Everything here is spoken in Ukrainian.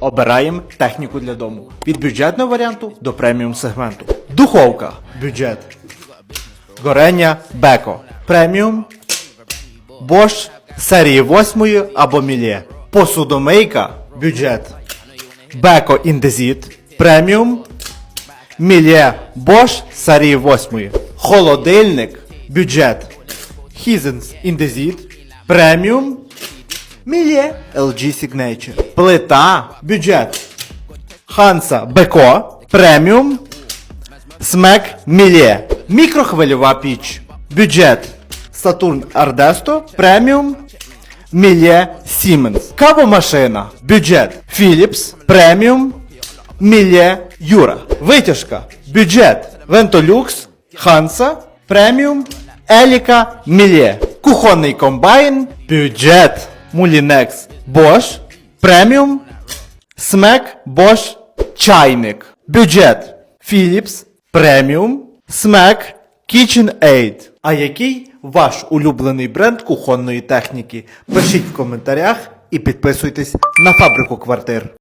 Обираємо техніку для дому. Від бюджетного варіанту до преміум сегменту. Духовка. Бюджет. Горення Беко. Преміум. Bosch серії 8 або Мілє. Посудомийка. Бюджет. Беко Індезіт. Преміум. Мілє Bosch серії 8. Холодильник. Бюджет. Хізенс Індезіт. Преміум. Мілє LG Signature. Плита. Бюджет. Ханса Беко. Преміум. Смек Мілє. Мікрохвильова піч. Бюджет. Сатурн Ардесто. Преміум. Мілє Сіменс. Кавомашина. Бюджет. Philips. Преміум. Мілє Юра. Витяжка. Бюджет. Вентолюкс. Ханса. Преміум. Еліка Мілє. Кухонний комбайн. Бюджет. Мулінекс. Bosch. Преміум. Смек Bosch чайник. Бюджет Philips преміум, Смек KitchenAid. А який ваш улюблений бренд кухонної техніки? Пишіть в коментарях і підписуйтесь на фабрику квартир.